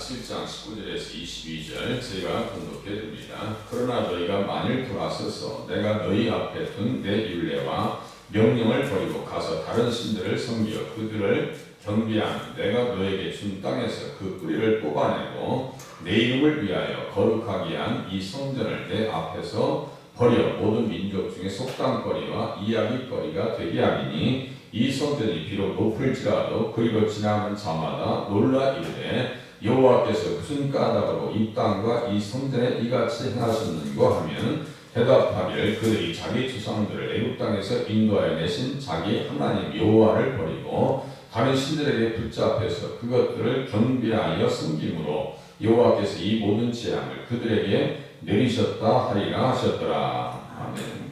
7장 19절에서 22절 저희가 분독해 듭니다. 그러나 너희가 만일 돌아서서 내가 너희 앞에 둔내 율례와 명령을 버리고 가서 다른 신들을 섬기어 그들을 경비하면 내가 너에게 준 땅에서 그 뿌리를 뽑아내고 내 이름을 위하여 거룩하게 한 이 성전을 내 앞에서 버려 모든 민족 중에 속담거리와 이야기거리가 되게 하리니 이 성전이 비록 높을지라도 그리로 지나는 자마다 놀라 이르되 여호와께서 무슨 까닭으로 이 땅과 이 성전에 이같이 행하셨는고 하면 대답하기를 그들이 자기 조상들을 애굽 땅에서 인도하여 내신 자기 하나님 여호와를 버리고 다른 신들에게 붙잡혀서 그것들을 경비하여 섬김으로 여호와께서 이 모든 재앙을 그들에게 내리셨다 하리라 하셨더라. 아멘.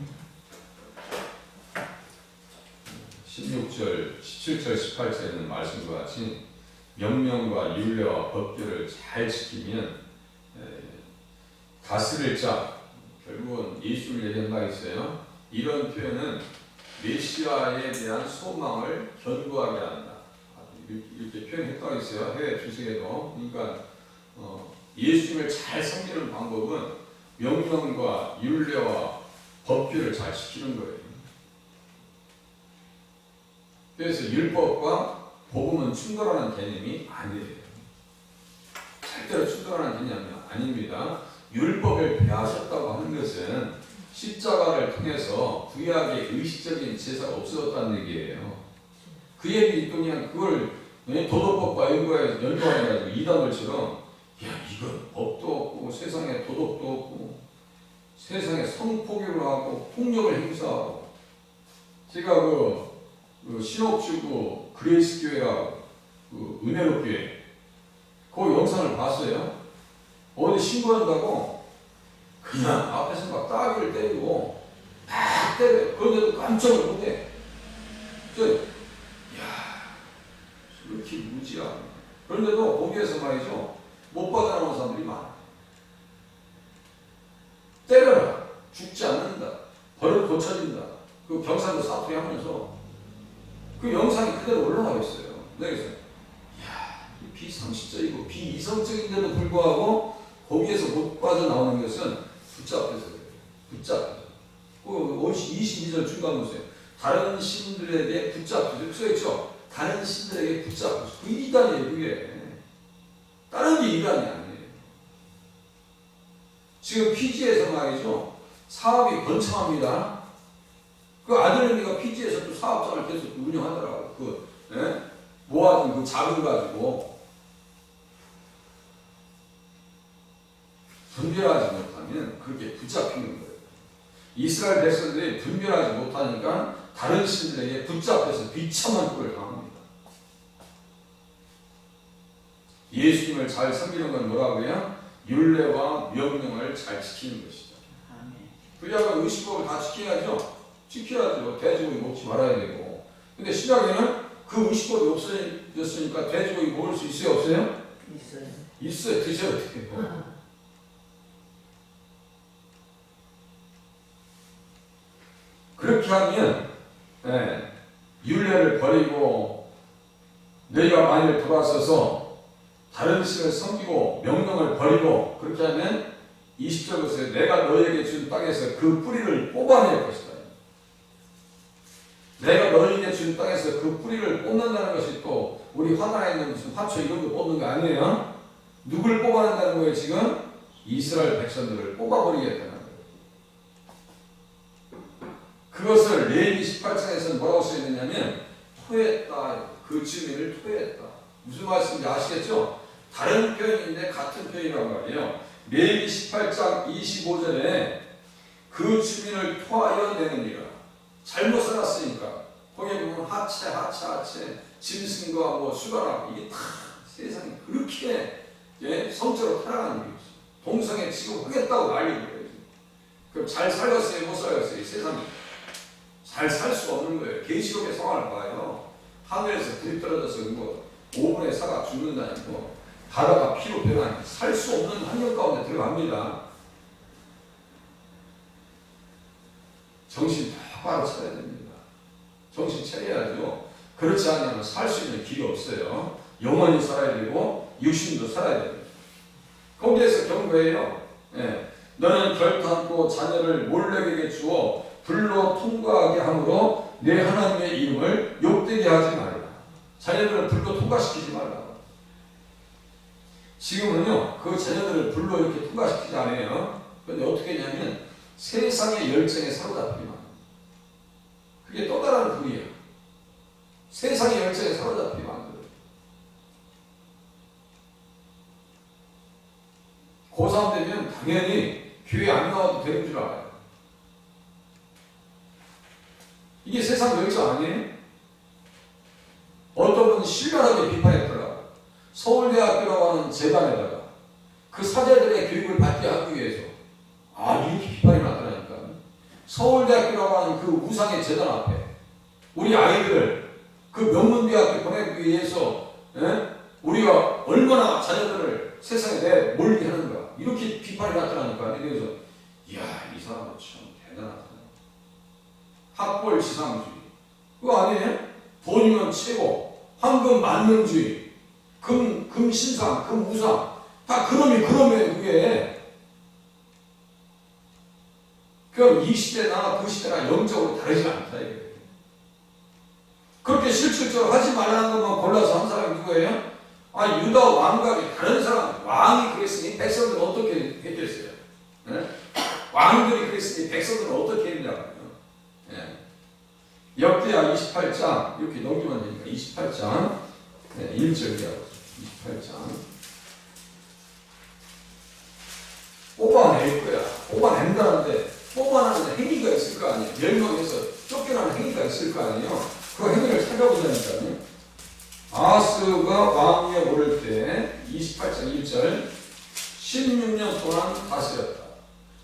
16절, 17절, 18절에 있는 말씀과 같이 명령과 율례와 법규를 잘 지키면 에, 다스릴 자 결국은 예수를 얘기한 바 있어요. 이런 표현은 메시아에 대한 소망을 견고하게 한다. 이렇게 표현했다고 있어요. 해외 주석에도. 그러니까 어, 예수님을 잘 섬기는 방법은 명령과 율례와 법규를 잘 지키는 거예요. 그래서 율법과 복음은 충돌하는 개념이 아니에요. 절대로 충돌하는 개념이 아닙니다. 율법을 배하셨다고 하는 것은 십자가를 통해서 구약의 의식적인 제사가 없어졌다는 얘기예요. 그 얘기 그냥 그걸 도덕법과 연구해 연구해가지고 이단들처럼 야 이건 법도 없고 세상에 도덕도 없고 세상에 성폭력을 하고 폭력을 행사하고 제가 그, 그 신옥주고 그레이스 교회라 그 은혜로 교회 그 영상을 봤어요. 어디 신고한다고 그냥 앞에서 막 따귀를 때리고 막 때려요. 그런데도 깜짝을 못해. 저, 야, 이렇게 무지야. 그런데도 거기에서 말이죠. 못 받아나온 사람들이 많아. 때려라. 죽지 않는다. 버릇 고쳐진다. 그 경상도 사투리 하면서 그 영상이 그대로 올라가 있어요. 그래서 야, 이 비상식적이고 비이성적인데도 불구하고 거기에서 못 빠져나오는 것은 붙잡혀서 그래요. 붙잡혀서. 그 22절 중간 보세요. 다른 신들에게 붙잡혀서 써있죠. 다른 신들에게 붙잡혀서 그 이단이에요. 그게. 다른 게 이단이 아니에요. 지금 피지에서 말이죠. 사업이 번창합니다. 그 아들내미가 피지에서 또 사업장을 계속 운영하더라고요. 그, 예? 모아둔 그 자금 가지고. 분별하지 못하면 그렇게 붙잡히는 거예요. 이스라엘 백성들이 분별하지 못하니까 다른 신들에게 붙잡혀서 비참한 꼴을 당합니다. 예수님을 잘 섬기는 건 뭐라고요? 율례와 명령을 잘 지키는 것이죠. 구약은 의식법을 다 지켜야죠. 지켜야죠. 돼지고기 먹지 말아야 되고. 근데 신약에는 그 의식법이 없어졌으니까 돼지고기 먹을 수 있어요? 없어요? 있어요. 있어요. 드셔야 돼요. 그렇게 하면 예, 율례를 버리고 너희가 만일 돌아서서 다른 신을 섬기고 명령을 버리고 그렇게 하면 20절 보세요. 내가 너희에게 준 땅에서 그 뿌리를 뽑아낼 것이다. 내가 너희에게 준 땅에서 그 뿌리를 뽑는다는 것이 또 우리 화나에 있는 무슨 화초 이런 거 뽑는 거 아니에요? 누굴 뽑아낸다는 거예요 지금? 이스라엘 백성들을 뽑아버리겠다는 거예요. 그것을 레위 18장에서 뭐라고 써있느냐면 토했다. 그 주민을 토했다. 무슨 말씀인지 아시겠죠? 다른 표현인데 같은 표현이란 말이에요. 레위 18장 25절에 그 주민을 토하여 내느니라. 잘못 살았으니까 거기에 보면 하체 하체 하체 짐승과 뭐 수가라 이게 다 세상에 그렇게 예, 성적으로 타락하는 게 있어. 동성애 취급하겠다고 난리인 거예요. 그럼 잘 살았어요, 못 살았어요, 세상에. 잘 살 수 없는 거예요. 계시록의 상황을 봐요. 하늘에서 불이 떨어져서 뭐 5분의 사가 죽는다니까 바다가 피로 변하니 살수 없는 환경 가운데 들어갑니다. 정신 똑바로 차려야 됩니다. 정신 차려야죠. 그렇지 않으면 살 수 있는 길이 없어요. 영원히 살아야 되고 육신도 살아야 됩니다. 거기에서 경고해요. 예. 너는 결탄코 자녀를 몰래에게 주어 불로 통과하게 함으로 내 하나님의 이름을 욕되게 하지 말라. 자녀들을 불로 통과시키지 말라. 지금은요, 그 자녀들을 불로 이렇게 통과시키지 않아요. 근데 어떻게 했냐면, 세상의 열정에 사로잡히면, 그게 또 다른 불이에요. 세상의 열정에 사로잡히면 안 돼요. 고3 되면 당연히 교회 안 나와도 되는 줄 알아요. 이게 세상 열정 아니에요? 어떤 분은 신랄하게 비판했더라고. 서울대학교라고 하는 재단에다가 그 사제들의 교육을 받게 하기 위해서 아 이렇게 비판이 나타나니까 서울대학교라고 하는 그 우상의 재단 앞에 우리 아이들을 그 명문대학교 보내기 위해서 예? 우리가 얼마나 자녀들을 세상에 내 몰게 하는가 이렇게 비판이 나타나니까 그래서. 이야 이 사람은 참 대단하다. 학벌 지상주의. 그거 아니에요? 돈이면 최고 황금 만능주의. 금, 금 신상, 금 우상. 다 그놈이 그놈이에요 그게 그럼 이 시대나 그 시대나 영적으로 다르지 않다 그렇게 실질적으로 하지 말라는 것만 골라서 한 사람이 누구예요? 아 유다 왕각이 다른 사람 왕이 그랬으니 백성들은 어떻게 했겠어요? 예? 왕들이 그랬으니 백성들은 어떻게 했냐고요? 예. 역대하 28장 이렇게 넘기면 되니까 28장 네, 1절이라고 28장 뽑아낼 거야 뽑아낸다는데 뽑아내는 행위가 있을 거 아니에요 멸망해서 쫓겨나는 행위가 있을 거 아니에요? 그 행위를 찾아보자니까요. 아스가 왕위에 오를 때 28장 1절 16년 동안 다스렸다.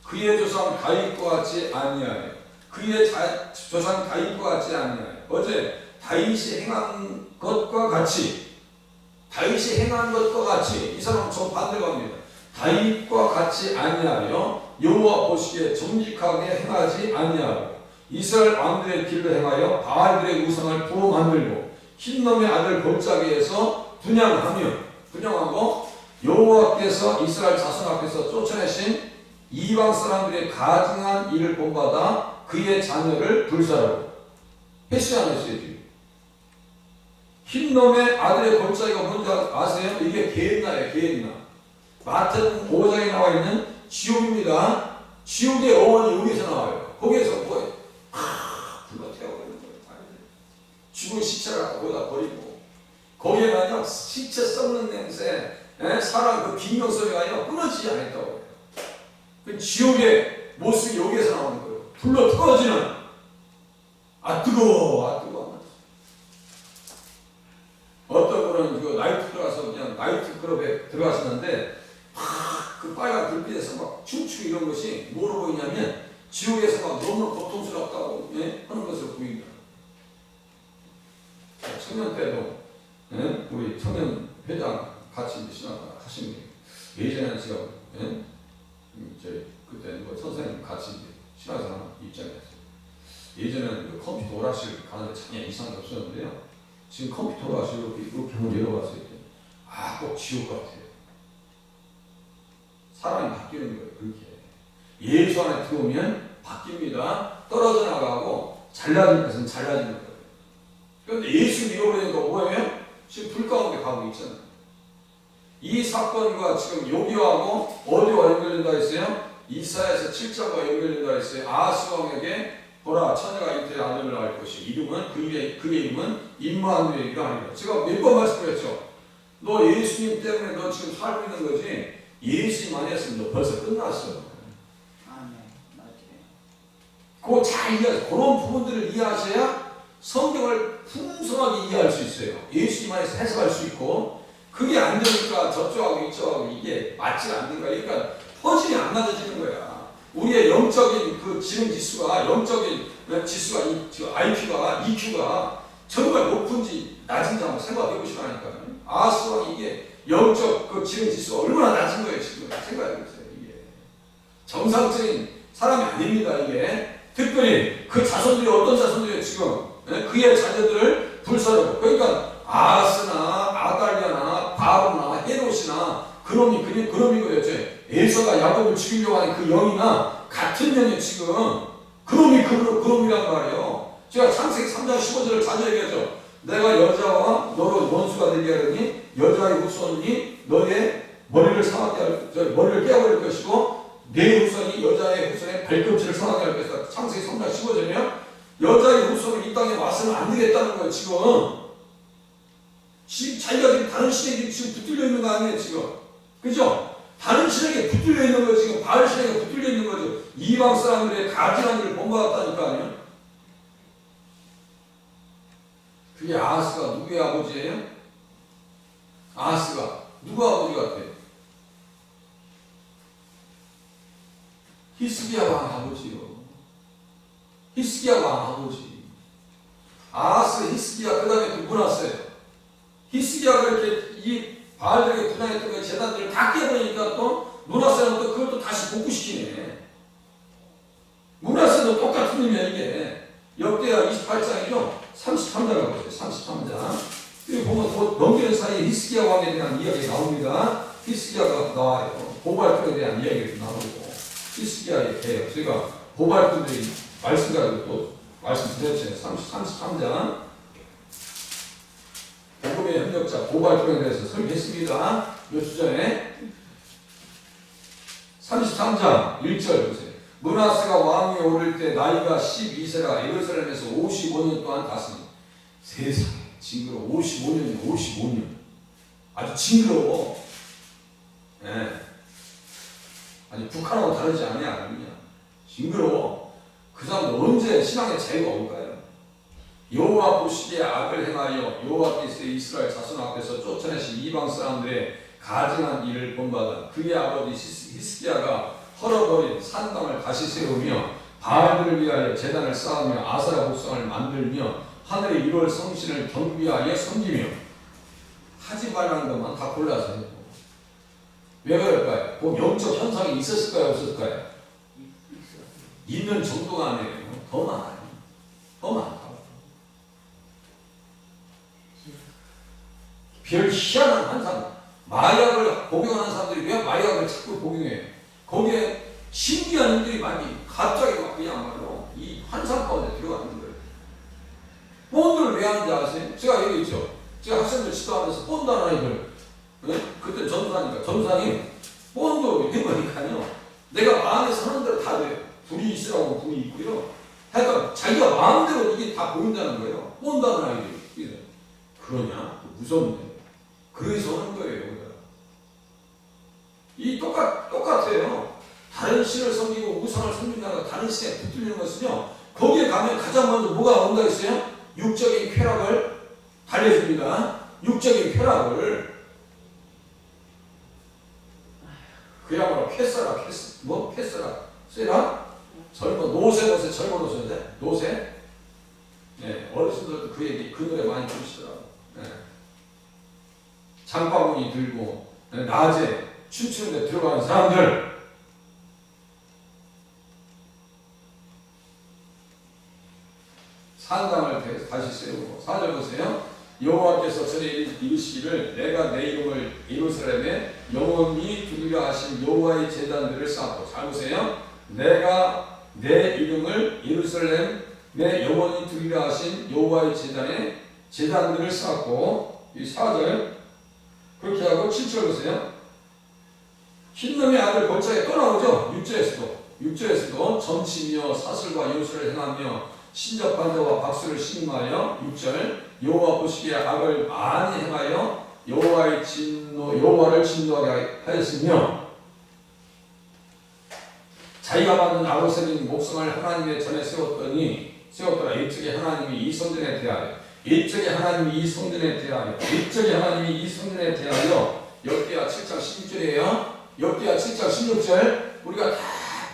그의 조상 다윗과 같이 아니하여 그의 자, 조상 다윗과 같지 아니하여. 어제 다윗이 행한 것과 같이 다윗이 행한 것과 같이 이 사람은 정반대가 옵니다. 다윗과 같이 아니하여 여호와 보시기에 정직하게 행하지 아니하고 이스라엘 왕들의 길을 행하여 바알들의 우상을 부어 만들고 흰놈의 아들 골짜기에서 분양하며 분양하고 여호와께서 이스라엘 자손 앞에서 쫓아내신 이방 사람들의 가증한 일을 본받아 그의 자녀를 안 했어요 지금 흰놈의 아들의 골짜기가 뭔지 아세요? 이게 게엔나예요 게엔나 마태복음 5장에 나와 있는 지옥입니다 지옥의 어원이 여기서 나와요 거기에서 뭐예요? 아 불러 태워버리는 거예요 죽은 시체를 거기다 버리고 거기에는요 시체 썩는 냄새 에? 사람 그 비명 소리가 끊어지지 않았다고 그 지옥의 모습이 여기에서 나오는 거예요 불러 터지는 아 뜨거워 아 뜨거워 어떤 분은 그 나이트 들어가서 그냥 나이트 클럽에 들어가시는데 막그 빨간 불빛에서 막 춤추고 이런 것이 뭐로 보이냐면 지옥에서 막 너무 고통스럽다고 예? 하는 것으로 보입니다. 청년 때도 예? 우리 청년 회장 같이 이제 신학 하신 분 예전에는 제가 예? 음, 저희 그때 뭐 선생님 같이 신학생활 입장이었어요. 예전에는 그 컴퓨터 오락실 가는데 전혀 이상이 없었는데요. 지금 컴퓨터 오락실 이렇게, 한번 열어봤을 때, 아, 꼭 지옥 같아요. 사람이 바뀌는 거예요, 그렇게. 예수 안에 들어오면 바뀝니다. 떨어져 나가고, 잘나는 것은 거예요. 그런데 예수 잃어버리니까 뭐예요? 지금 불 가운데 가고 있잖아요. 이 사건과 지금 여기하고 어디와 연결된다 했어요? 이사에서 7장과 연결된다 했어요. 아스 왕에게 보라 처녀가 잉태의 아들을 낳을 것이 이름은 그의 그의 이름은 임마누엘이라 하니라. 제가 몇 번 말씀드렸죠. 너 예수님 때문에 너 지금 살고 있는 거지. 예수님 안 했으면 너 벌써 끝났어. 아멘. 맞아요. 그거 잘 이해, 그런 부분들을 이해하셔야 성경을 풍성하게 이해할 수 있어요. 예수님 안에서 해석할 수 있고, 그게 안 되니까 저쪽하고 이쪽하고 이게 맞지가 않는 거야. 그러니까 퍼즐이 안 맞아지는 거야. 우리의 영적인 그 지능 지수가, 영적인 지수가, 이, IQ가, EQ가 정말 높은지 낮은지 한번 생각해 보시라니까. 아스왕 이게 영적 그 지능 지수가 얼마나 낮은 거예요, 지금. 생각해 보세요, 이게. 정상적인 사람이 아닙니다, 이게. 특별히 그 자손들이 어떤 자손들이 지금 예? 그의 자녀들을 불사르고 그러니까 아스나 아달리아나 바로나 헤롯이나 그놈이 그놈 그놈이 거였지. 에서가 야곱을 죽이려고 하는 그 영이나 같은 영이 지금 그놈이 그 그놈이란 말이에요. 제가 창세기 3장 15절을 자주 얘기하죠. 내가 여자와 너로 원수가 되게 하려니 여자의 후손이 너의 머리를 상하게 할, 저 머리를 깨어버릴 것이고 내 후손이 여자의 후손의 발꿈치를 상하게 할 것이다. 창세기 3장 15절이면 여자의 후손은 이 땅에 와서는 안 되겠다는 거예요. 지금 지금 자기가 지금 다른 신에게 지금 붙들려 있는 거 아니에요. 지금 그죠? 다른 신에게 붙들려 있는 거 지금 바알 신에게 붙들려 있는 거죠. 이방 사람들의 가증한 일을 본받았다니까 아니요. 그게 아하스가 누구의 아버지예요? 아하스가 누구 아버지 같아요? 히스기야 왕 아버지요. 히스기야 왕 아버지. 아하스 히스기야 그 다음에 누구 났어요? 히스기야가 이렇게 이 바알들에게 분양했던 그 재단들을 다 깨버리니까 또 문하세는 또 그걸 또 다시 복구시키네. 문하세도 똑같은 의미야 이게. 역대하 28장이죠. 33장을 보세요. 33장. 여기 보면 곧 넘기는 사이에 히스기야 왕에 대한 이야기가 나옵니다. 히스기야가 나와요. 보발꾼에 대한 이야기가 나오고 히스기야의 개혁. 저희가 보발꾼들이 말씀 가지고 또 30, 33장. 복음의 협력자 보발꾼에 대해서 설계했습니다. 몇 주 전에 33장 1절 보세요. 문하스가 왕위에 오를 때 나이가 12세라 예루살렘에서 55년 동안 다스니 세상에 징그러워 55년이 55년 아주 징그러워 예. 아니 북한하고 다르지 않냐 그냥 징그러워 그 사람들 언제 신앙의 자유가 올까요? 여호와 보시기에 악을 행하여 여호와께서 이스라엘 자손 앞에서 쫓아내신 이방 사람들의 가증한 일을 본받아 그의 아버지 히스- 히스기야가 헐어버린 산당을 다시 세우며 바알들을 위하여 재단을 쌓으며 아사라 복상을 만들며 하늘의 1월 성신을 경비하여 섬기며 하지 말라는 것만 다 골라서 해요. 왜 그럴까요? 그 영적 현상이 있었을까요? 없었을까요? 있는 정도가 아니에요. 더 많아요. 더 많다. 별 희한한 환상. 마약을 복용하는 사람들이 왜 마약을 자꾸 복용해요? 거기에 신기한 일들이 많이 갑자기 막 그냥 말로 이 환상 가운데 들어가는 거예요. 본드를 왜 하는지 아세요? 제가 얘기했죠. 제가 학생들 지도하면서 본드 하는 아이들, 네? 그때 전사니까 전사님 본드 해보니까요. 내가 마음에 사는 대로 다 돼요. 불이 있으라고 불이 있고요. 하여튼 자기가 마음대로 이게 다 보인다는 거예요. 본드 하는 아이들이. 그러냐? 무섭네. 그래서 하는 거예요. 이 똑같, 똑같아요. 다른 신을 섬기고 우상을 섬긴다가 다른 신에 붙들리는 것은요. 거기에 가면 가장 먼저 뭐가 온다 했어요? 육적인 쾌락을 달래줍니다. 육적인 쾌락을. 그야말로 캐서라, 캐스, 뭐? 캐서라, 세라? 젊어, 노세, 노세, 젊어 노세인데? 노세? 네, 어르신들도 그 얘기, 그 노래 많이 부르시더라고. 네. 장바구니 들고, 네, 낮에 춤추는데 들어가는 사람들, 산당을 다시 세우고 사절 보세요. 여호와께서 전에 이르시기를 내가 내 이름을 예루살렘에 영원히 두리라 하신 여호와의 제단들을 쌓고 잘 보세요. 내가 내 이름을 예루살렘에 영원히 두리라 하신 여호와의 제단에 제단들을 쌓고 이 사절 그렇게 하고 7절 보세요. 흰놈의 아들 골짜기에 또 나오죠. 6절에서도 6절에서도 점치며 사슬과 요술을 행하며 신접한 자와 박수를 신음하여 6절 여호와 보시기에 악을 많이 행하여 여호와의 진노 여호와를 진노하게 하였으며 자기가 만든 아로새긴 목성을 하나님의 전에 세웠더니 세웠더라. 이쪽에 하나님이 이 성전에 대하여. 이쪽에 하나님이 이 성전에 대하여. 이쪽에 하나님이 이 성전에 대하여. 역대하 7장 16절이에요. 역대하 7장 16절. 우리가 다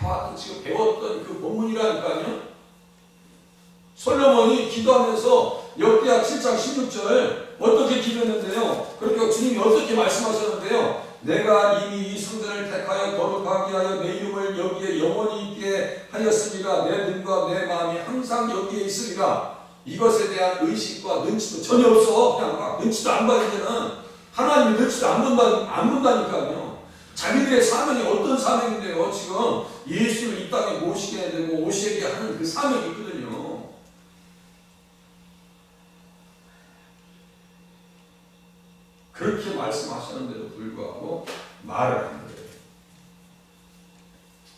봤던 지금 배웠던 그 본문이라니까요. 솔로몬이 기도하면서 역대하 7장 16절 어떻게 기도했는데요? 그렇게 주님이 어떻게 말씀하셨는데요? 내가 이미 이 성전을 택하여 거룩하게 하여 내 이름을 여기에 영원히 있게 하였으니라 내 눈과 내 마음이 항상 여기에 있으리라 이것에 대한 의식과 눈치도 전혀 없어 그냥 막 눈치도 안 봐 이제는 하나님이 눈치도 안 본다, 안 본다니까요. 자기들의 사명이 어떤 사명인데요. 지금 예수를 이 땅에 모시게 되고 오시게 하는 그 사명이 있거든요. 그렇게 말씀하셨는데도 불구하고 말을 안 해요.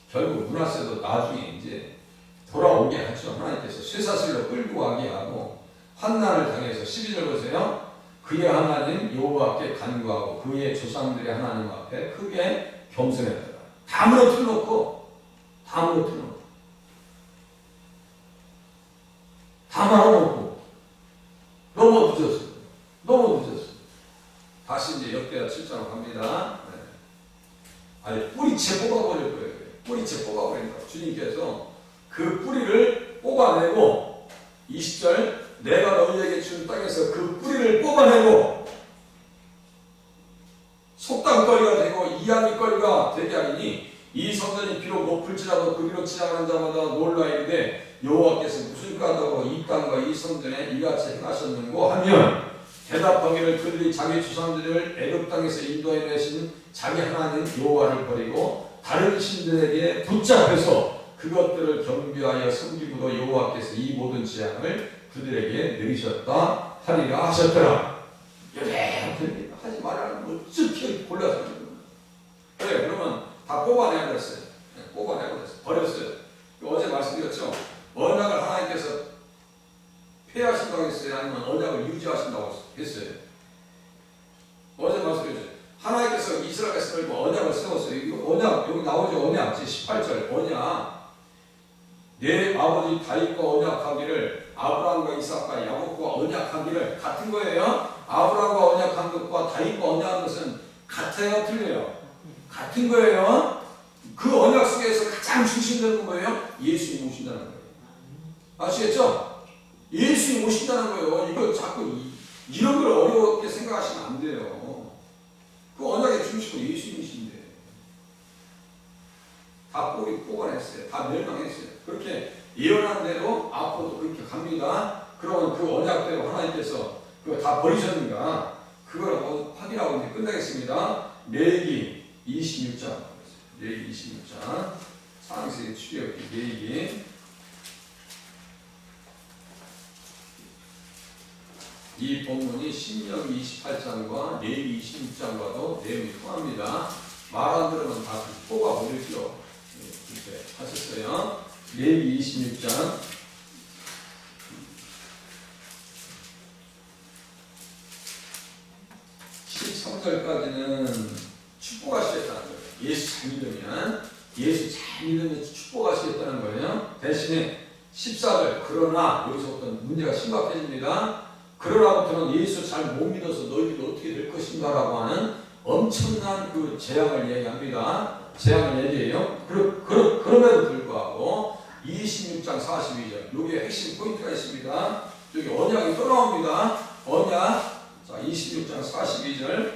결국 문하세도 나중에 이제 돌아오게 하죠. 하나님께서 쇠사슬로 끌고 가게 하고 환난을 당해서 12절 보세요. 그의 하나님 여호와께 간구하고 그의 조상들의 하나님 앞에 크게 겸손했다. 다 무너뜨려놓고 다 무너뜨려놓고 다 말아놓고 너무 늦었어요. 너무 늦었어요. 다시 이제 역대하 7장으로 갑니다. 네. 아니 뿌리채 뽑아버릴 거예요. 뿌리채 뽑아버린다. 주님께서 그 뿌리를 뽑아내고 20절 내가 너희에게 준 땅에서 그 뿌리를 뽑아내고 속담거리가 되고 이야기거리가 되게 하리니 이 성전이 비록 높을지라도 그 위로 지나가는 자마다 놀라 이르되 여호와께서 무슨 까다고 이 땅과 이 성전에 이같이 행하셨는고 하면 대답하기를 그들이 자기 조상들을 애굽 땅에서 인도해 내신 자기 하나님 여호와를 버리고 다른 신들에게 붙잡혀서 그것들을 경비하여 섬기고도 여호와께서 이 모든 재앙을 그들에게 내리셨다 하리라 하셨더라. 이렇게 하지 말라는 어떻게 골라서 하는 거야. 그래 그러면 다 뽑아내야 됐어요. 네, 뽑아내고 됐어요. 버렸어요. 어제 말씀드렸죠. 언약을 하나님께서 폐하신다고 했어요? 아니면 언약을 유지하신다고 했어요? 어제 말씀드렸죠. 하나님께서 이스라엘 백성을 언약을 세웠어요. 이거 언약, 여기 나오죠. 언약, 제 18절. 언약. 내 아버지 다윗과 언약하기를 아브라함과 이삭과 야곱과 언약하기를 같은 거예요. 아브라함과 언약한 것과 다윗과 언약한 것은 같아요, 틀려요. 같은 거예요. 그 언약 속에서 가장 중심되는 거예요. 예수님 오신다는 거예요. 아시겠죠? 예수님 오신다는 거예요. 이거 자꾸 이, 이런 걸 어렵게 생각하시면 안 돼요. 그 언약의 중심은 예수님이신데 다 뿌리 뽑아냈어요. 다 멸망했어요. 그렇게 예언한 대로 앞으로도 그렇게 갑니다. 그러면 그 언약대로 하나님께서 그거 다 버리셨는가? 그걸 확인하고 이제 끝내겠습니다. 레기 26장. 레기 26장. 상세히 출애굽기 레기 이 본문이 신명 28장과 레위 26장과도 내용이 통합니다. 말 안 들으면 다 뽑아버리죠. 네, 이렇게 하셨어요. 레위 26장 13절까지는 축복하시겠다는 거예요. 예수 잘 믿으면 예수 잘 믿으면 축복하시겠다는 거예요. 대신에 14절 그러나 여기서부터 문제가 심각해집니다. 그러나부터는 예수 잘 못 믿어서 너희들이 어떻게 될 것인가라고 하는 엄청난 그 재앙을 얘기합니다. 재앙을 얘기해요. 그러, 그러, 그럼에도 불구하고 26장 42절 여기에 핵심 포인트가 있습니다. 여기 언약이 또 나옵니다. 언약 자 26장 42절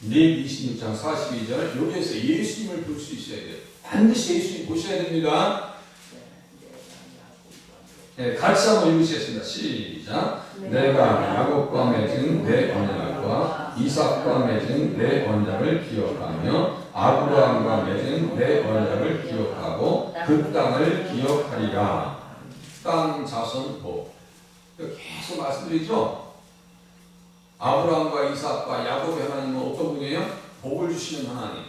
네 26장 42절 여기에서 예수님을 볼 수 있어야 돼요. 반드시 예수님 보셔야 됩니다. 네, 같이 한번 읽으시겠습니다. 시작. 내가 야곱과 맺은 내 언약과 이삭과 맺은 내 언약을 기억하며 아브라함과 맺은 내 언약을 기억하고 그 땅을 기억하리라. 땅 자손 복. 이거 계속 말씀드리죠. 아브라함과 이삭과 야곱의 하나님은 어떤 분이에요? 복을 주시는 하나님.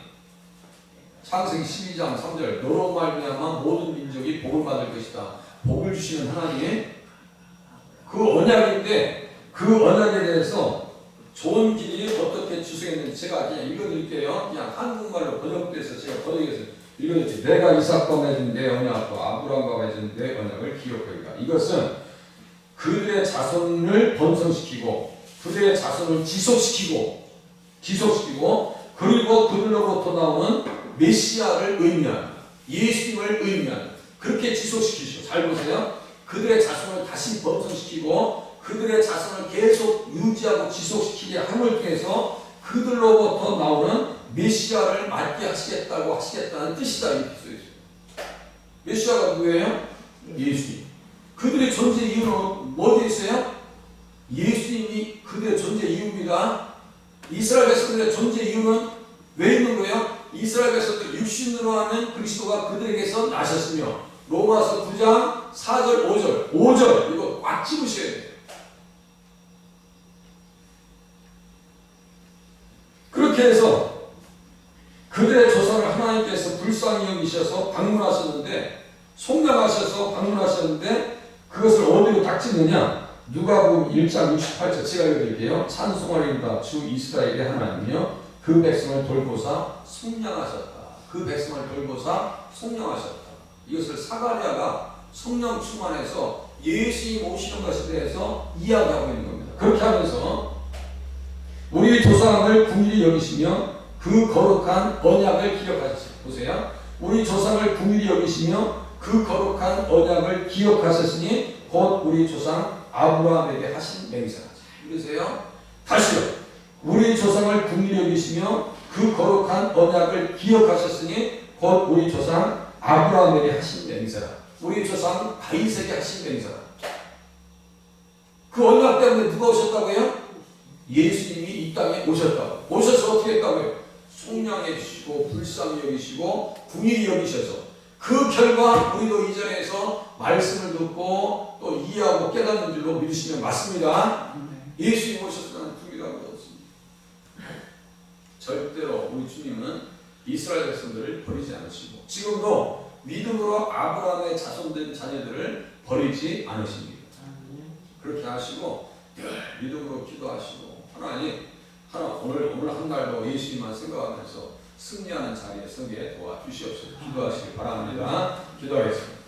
창세기 12장 3절 너로 말미암아 모든 민족이 복을 받을 것이다. 복을 주시는 하나님 그 언약인데 그 언약에 대해서 좋은 길이 어떻게 주성했는지 제가 그냥 읽어드릴게요. 그냥 한국말로 번역돼서 제가 번역해서 읽어드릴게요. 내가 이삭과 맺은 내 언약과 아브라함과 맺은 내 언약을 기억하리라. 이것은 그들의 자손을 번성시키고 그들의 자손을 지속시키고 지속시키고 그리고 그들로부터 나오는 메시아를 의미하는 예수님을 의미하는 그렇게 지속시키시오. 잘 보세요. 그들의 자손을 다시 번성시키고 그들의 자손을 계속 유지하고 지속시키게 함을 통해서 그들로부터 나오는 메시아를 맞게 하시겠다고 하시겠다는 뜻이다 이렇게 써 있어요. 메시아가 누구예요? 예수님. 그들의 존재 이유는 어디에 있어요? 예수님이 그들의 존재 이유입니다. 이스라엘 백성들의 존재 이유는 왜 있는 거예요? 이스라엘 백성들 육신으로 하면 그리스도가 그들에게서 나셨으며 로마서 9장 4절 5절 5절 이거 꽉 집으셔야 돼요. 해서 그들의 조상을 하나님께서 불쌍히 여기셔서 방문하셨는데 속량하셔서 방문하셨는데 그것을 어디로 딱 찍느냐? 누가복음 1장 68절 제가 읽어드릴게요. 찬송하리로다 주 이스라엘의 하나님이여 그 백성을 돌보사 속량하셨다. 그 백성을 돌보사 속량하셨다. 이것을 사가랴가 성령 충만해서 예수님 오시는 것에 대해서 이야기하고 있는 겁니다. 그렇게 하면서 우리 조상을 궁일히 여기시며 그 거룩한 언약을 기억하셨어요. 보세요. 우리 조상을 궁일히 여기시며 그 거룩한 언약을 기억하셨으니 곧 우리 조상 아브라함에게 하신 맹세라. 그러세요? 다시요. 우리 조상을 궁일히 여기시며 그 거룩한 언약을 기억하셨으니 곧 우리 조상 아브라함에게 하신 맹세라. 우리 조상 다윗에게 하신 맹세라. 그 언약 때문에 누가 오셨다고요? 예수님이 이 땅에 오셨다고. 오셔서 어떻게 했다고요? 속량해 주시고 불쌍히 여기시고 궁일히 여기셔서 그 결과 우리도 이 자리에서 말씀을 듣고 또 이해하고 깨닫는 줄로 믿으시면 맞습니다. 예수님 나는 궁일하고 없습니다. 절대로 우리 주님은 이스라엘 백성들을 버리지 않으시고 지금도 믿음으로 아브라함의 자손된 자녀들을 버리지 않으십니다. 그렇게 하시고 늘 믿음으로 기도하시고 하나님 하나 오늘 오늘 한 날도 예수님만 생각하면서 승리하는 자리에 서게 도와주시옵소서 기도하시기 바랍니다. 기도하겠습니다.